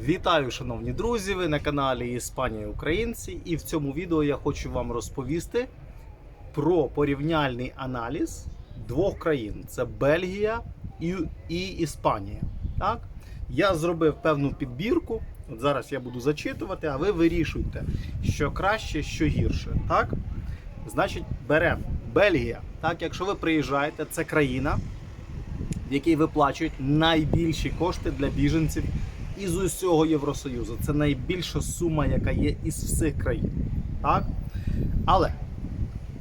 Вітаю, шановні друзі! Ви на каналі Іспанія Українці, і в цьому відео я хочу вам розповісти про порівняльний аналіз двох країн: це Бельгія і, і Іспанія. Так? Я зробив певну підбірку. От зараз я буду зачитувати, а ви вирішуйте, що краще, що гірше. Так? Значить, беремо Бельгія. Так, якщо ви приїжджаєте, це країна, в якій виплачують найбільші кошти для біженців із усього Євросоюзу. Це найбільша сума, яка є із всіх країн. Так? Але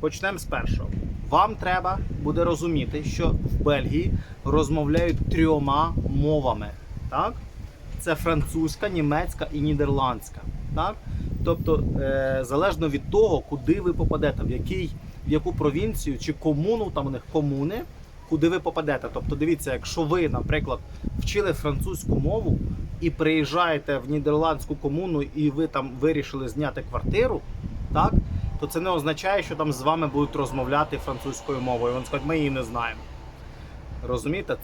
почнемо з першого. Вам треба буде розуміти, що в Бельгії розмовляють трьома мовами. Так? Це французька, німецька і нідерландська. Так? Тобто, е, залежно від того, куди ви попадете, в, який, в яку провінцію чи комуну, там у них комуни, куди ви попадете. Тобто, дивіться, якщо ви, наприклад, вчили французьку мову і приїжджаєте в нідерландську комуну, і ви там вирішили зняти квартиру, так, то це не означає, що там з вами будуть розмовляти французькою мовою. Вони скажуть, ми її не знаємо. Розумієте,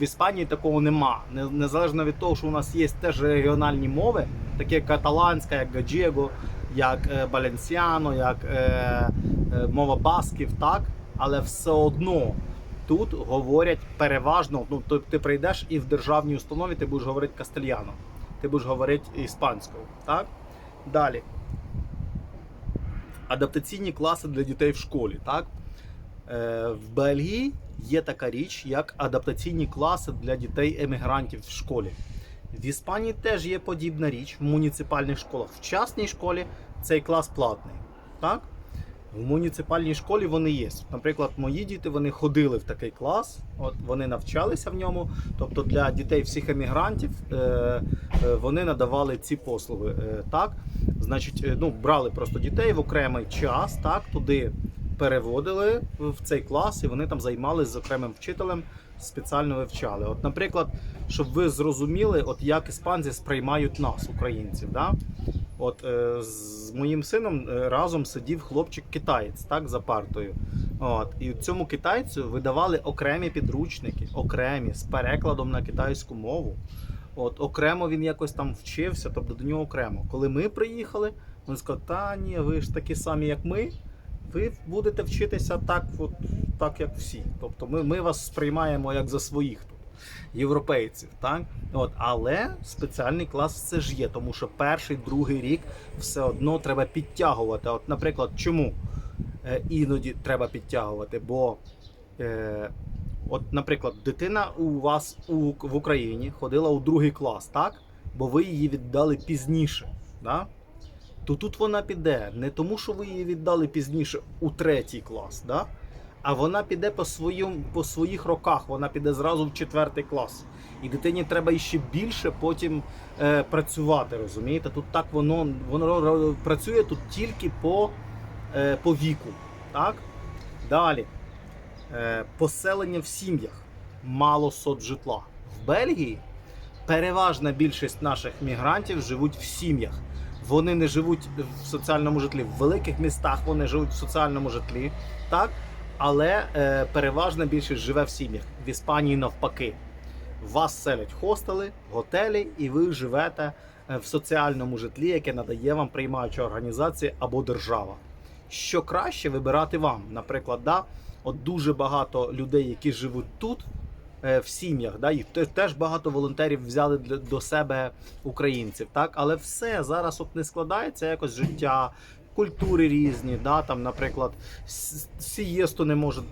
в Іспанії такого нема. Незалежно від того, що у нас є теж регіональні мови, такі як каталанська, як гаджего, як е, баленсіано, як е, е, мова басків, так, але все одно тут говорять переважно. Ну, то ти прийдеш і в державній установі ти будеш говорити кастельяно, ти будеш говорити іспанською. Так? Далі. Адаптаційні класи для дітей в школі. Так? Е, в Бельгії є така річ, як адаптаційні класи для дітей-емігрантів в школі. В Іспанії теж є подібна річ в муніципальних школах. В частній школі цей клас платний. Так? В муніципальній школі вони є. Наприклад, мої діти вони ходили в такий клас, от вони навчалися в ньому. Тобто для дітей всіх емігрантів е, е, вони надавали ці послуги. Е, так? Значить, ну, брали просто дітей в окремий час, так, туди переводили в цей клас, і вони там займалися з окремим вчителем, спеціально вивчали. От, наприклад, щоб ви зрозуміли, от як іспанці сприймають нас, українців. Да? От е, з моїм сином е, разом сидів хлопчик-китаєць, так, за партою. От, і цьому китайцю видавали окремі підручники, окремі з перекладом на китайську мову. От, окремо він якось там вчився, тобто до нього окремо. Коли ми приїхали, він сказав, та ні, ви ж такі самі, як ми. Ви будете вчитися так, от, так як всі. Тобто ми, ми вас сприймаємо як за своїх тут, європейців. Так? От, але спеціальний клас це ж є, тому що перший, другий рік все одно треба підтягувати. От, наприклад, чому е, іноді треба підтягувати? Бо, е, от, наприклад, дитина у вас у, в Україні ходила у другий клас, так? Бо ви її віддали пізніше. Да? то тут вона піде не тому, що ви її віддали пізніше у третій клас, да? А вона піде по, своїм, по своїх роках, вона піде зразу в четвертий клас. І дитині треба іще більше потім е, працювати, розумієте? Тут так воно, воно працює тут тільки по, е, по віку. Так? Далі. Е, поселення в сім'ях. Мало соцжитла. В Бельгії переважна більшість наших мігрантів живуть в сім'ях. Вони не живуть в соціальному житлі. В великих містах вони живуть в соціальному житлі, так? Але е, переважна більшість живе в сім'ях. В Іспанії навпаки. Вас селять хостели, готелі, і ви живете е, в соціальному житлі, яке надає вам приймаюча організація або держава. Що краще вибирати вам? Наприклад, да, от дуже багато людей, які живуть тут, е, в сім'ях, да, те- теж багато волонтерів взяли до себе українців, так, але все зараз от не складається якось життя. Культури різні, да, там, наприклад, сієсту не можуть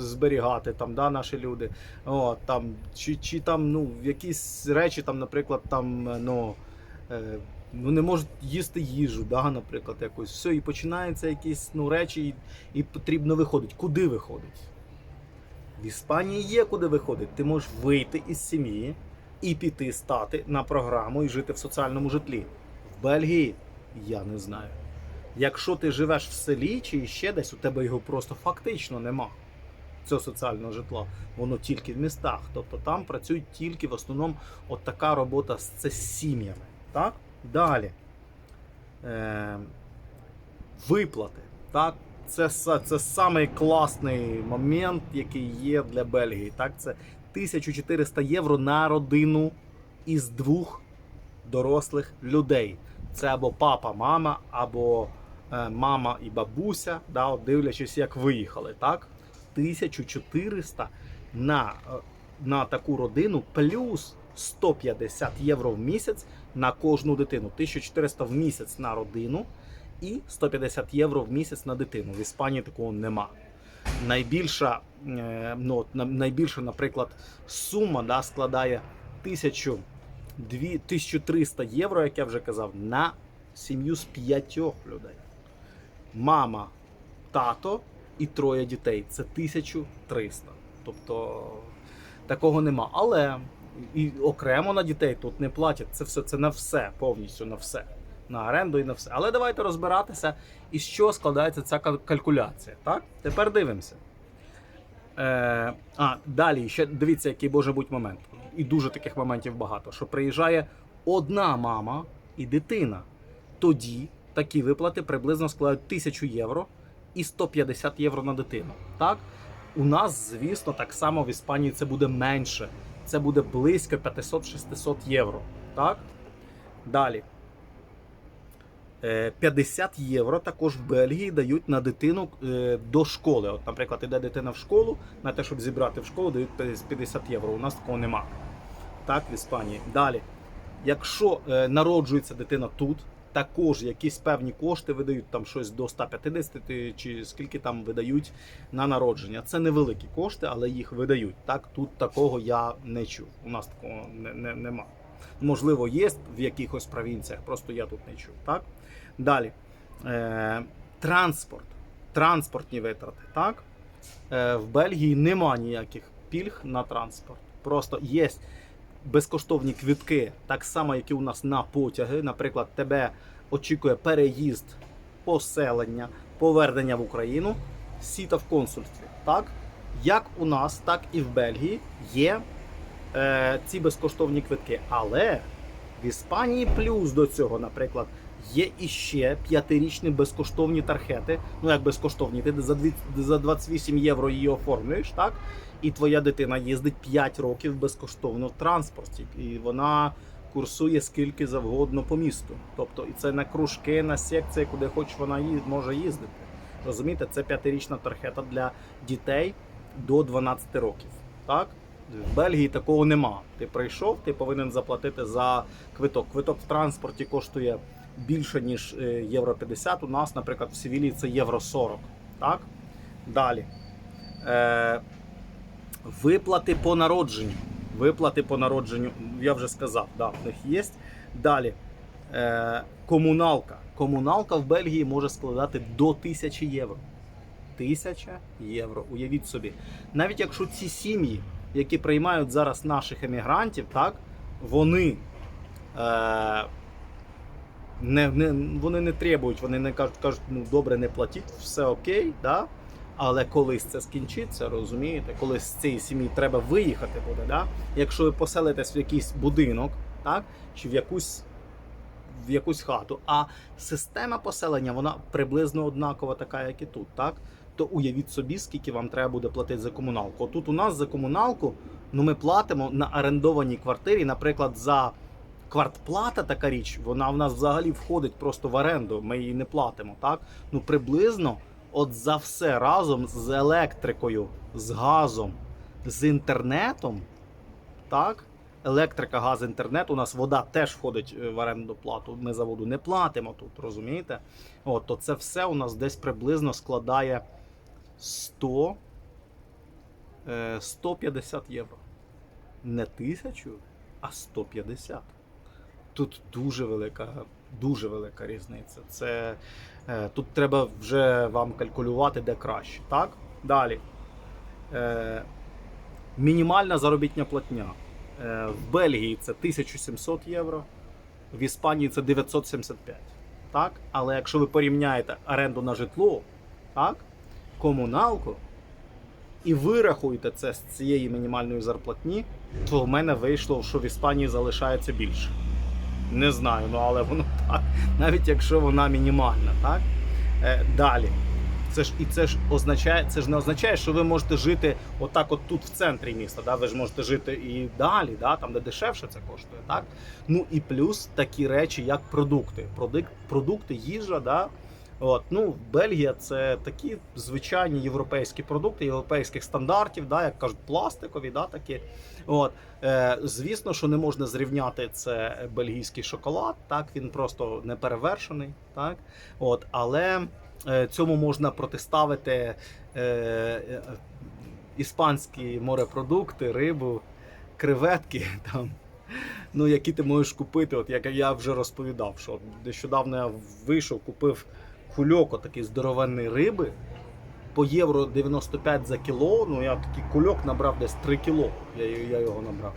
зберігати там, да, наші люди. О, там, чи, чи там ну, якісь речі, там, наприклад, там, ну, е, ну, не можуть їсти їжу, да, наприклад, якусь. Все, і починаються якісь ну, речі, і, і потрібно виходити. Куди виходить? В Іспанії є куди виходити. Ти можеш вийти із сім'ї і піти стати на програму і жити в соціальному житлі. В Бельгії я не знаю. Якщо ти живеш в селі чи ще десь, у тебе його просто фактично нема. Цього соціального житла, воно тільки в містах. Тобто там працюють тільки в основному от така робота з сім'ями. Так? Далі. Е, виплати. Так? Це, це самий класний момент, який є для Бельгії. Так? Це 1400 євро на родину із двох дорослих людей. Це або папа, мама, або мама і бабуся, да, от дивлячись, як виїхали. Так? 1400 на, е, на таку родину плюс 150 євро в місяць на кожну дитину. 1400 в місяць на родину і 150 євро в місяць на дитину. В Іспанії такого нема. Найбільша, е, ну, найбільша, наприклад, сума да, складає 1000, дві- 1300 євро, як я вже казав, на сім'ю з п'ятьох людей. Мама, тато і троє дітей. Це 1300. Тобто такого нема. Але і окремо на дітей тут не платять. Це все це на все, повністю на все. На оренду і на все. Але давайте розбиратися, із що складається ця калькуляція. Так? Тепер дивимося. Е, а, далі ще дивіться, який може бути момент. І дуже таких моментів багато. Що приїжджає одна мама і дитина. Тоді такі виплати приблизно складають 1000 євро і 150 євро на дитину. Так? У нас, звісно, так само в Іспанії це буде менше. Це буде близько 500-600 євро. Так? Далі. Е, 50 євро також в Бельгії дають на дитину е, до школи. От, наприклад, іде дитина в школу, на те, щоб зібрати в школу, дають 50 євро. У нас такого нема. Так, в Іспанії. Далі. Якщо е, народжується дитина тут, також якісь певні кошти видають, там щось до 150 чи скільки там видають на народження. Це невеликі кошти, але їх видають. Так, тут такого я не чув. У нас такого не, не, нема. Можливо, є в якихось провінціях, просто я тут не чув. Так? Далі. Е, транспорт. Транспортні витрати. Так? Е, в Бельгії нема ніяких пільг на транспорт. Просто є безкоштовні квітки, так само, як і у нас на потяги. Наприклад, тебе очікує переїзд, поселення, повернення в Україну, сіта в консульстві. Так? Як у нас, так і в Бельгії є е, ці безкоштовні квитки. Але в Іспанії плюс до цього, наприклад, є іще п'ятирічні безкоштовні тархети. Ну як безкоштовні, ти за 28 євро її оформлюєш, так? І твоя дитина їздить 5 років безкоштовно в транспорті, і вона курсує скільки завгодно по місту. Тобто, і це на кружки, на секції, куди хоч вона може їздити. Розумієте, це п'ятирічна тархета для дітей до 12 років. Так? В Бельгії такого нема. Ти прийшов, ти повинен заплатити за квиток. Квиток в транспорті коштує більше, ніж е, євро 50. У нас, наприклад, в Севілії це євро 40. Так? Далі. Е, виплати по народженню. Виплати по народженню, я вже сказав, да, в них є. Далі. Е, комуналка. Комуналка в Бельгії може складати до 1000 євро. 1000 євро. Уявіть собі. Навіть якщо ці сім'ї, які приймають зараз наших емігрантів, так, вони. Е, не, не, вони не требують, вони не кажуть, кажуть, ну добре, не платіть, все окей, да? але колись це скінчиться, розумієте, колись з цієї сім'ї треба виїхати буде. Да? Якщо ви поселитесь в якийсь будинок, так? чи в якусь, в якусь хату, а система поселення вона приблизно однакова, така, як і тут, так? то уявіть собі, скільки вам треба буде платити за комуналку. Тут у нас за комуналку ну, ми платимо на орендованій квартирі, наприклад, за квартплата така річ, вона в нас взагалі входить просто в оренду. Ми її не платимо. Так? Ну приблизно от за все разом з електрикою, з газом, з інтернетом. Так? Електрика, газ, інтернет. У нас вода теж входить е, в оренду плату. Ми за воду не платимо тут, розумієте? От, то це все у нас десь приблизно складає 100, е, 150 євро. Не тисячу, а 150. Тут дуже велика, дуже велика різниця. Це, е, тут треба вже вам калькулювати, де краще. Так? Далі. Е, мінімальна заробітня платня. Е, в Бельгії це 1700 євро, в Іспанії це 975. Так? Але якщо ви порівняєте оренду на житло, так? комуналку, і вирахуєте це з цієї мінімальної зарплатні, то в мене вийшло, що в Іспанії залишається більше. Не знаю, ну але воно так, навіть якщо вона мінімальна, так? Е, далі. Це ж і це ж означає, це ж не означає, що ви можете жити отак, от тут в центрі міста. Да? Ви ж можете жити і далі, да? там де дешевше це коштує. Так? Ну і плюс такі речі, як продукти. Продукт, продукти, їжа. Да? От, ну, Бельгія це такі звичайні європейські продукти, європейських стандартів, да, як кажуть, пластикові, да, такі. От, е, звісно, що не можна зрівняти це бельгійський шоколад, так, він просто не перевершений. Так, от, але е, цьому можна протиставити е, е, іспанські морепродукти, рибу, креветки. Там, ну, які ти можеш купити, от як я вже розповідав, що нещодавно я вийшов, купив кульок такий здоровенний риби по євро 95 за кіло. Ну я такий кульок набрав десь 3 кіло. Я, я його набрав.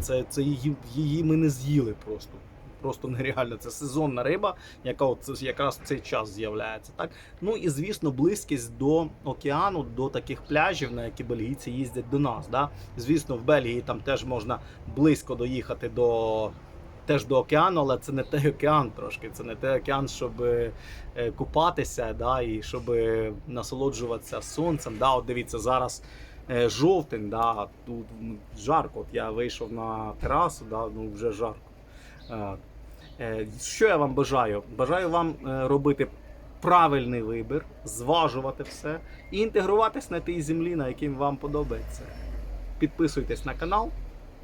Це, це її, її ми не з'їли просто. Просто нереально. Це сезонна риба, яка от якраз в цей час з'являється. Так? Ну і звісно, близькість до океану, до таких пляжів, на які бельгійці їздять до нас. Да? Звісно, в Бельгії там теж можна близько доїхати до. Теж до океану, але це не той океан трошки. Це не той океан, щоб е, купатися, да, і щоб е, насолоджуватися сонцем. Да, от дивіться, зараз е, жовтень, да, тут жарко. От я вийшов на терасу, да, ну вже жарко. Е, е, Що я вам бажаю? Бажаю вам е, робити правильний вибір, зважувати все і інтегруватись на тій землі, на якій вам подобається. Підписуйтесь на канал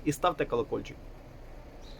і ставте колокольчик.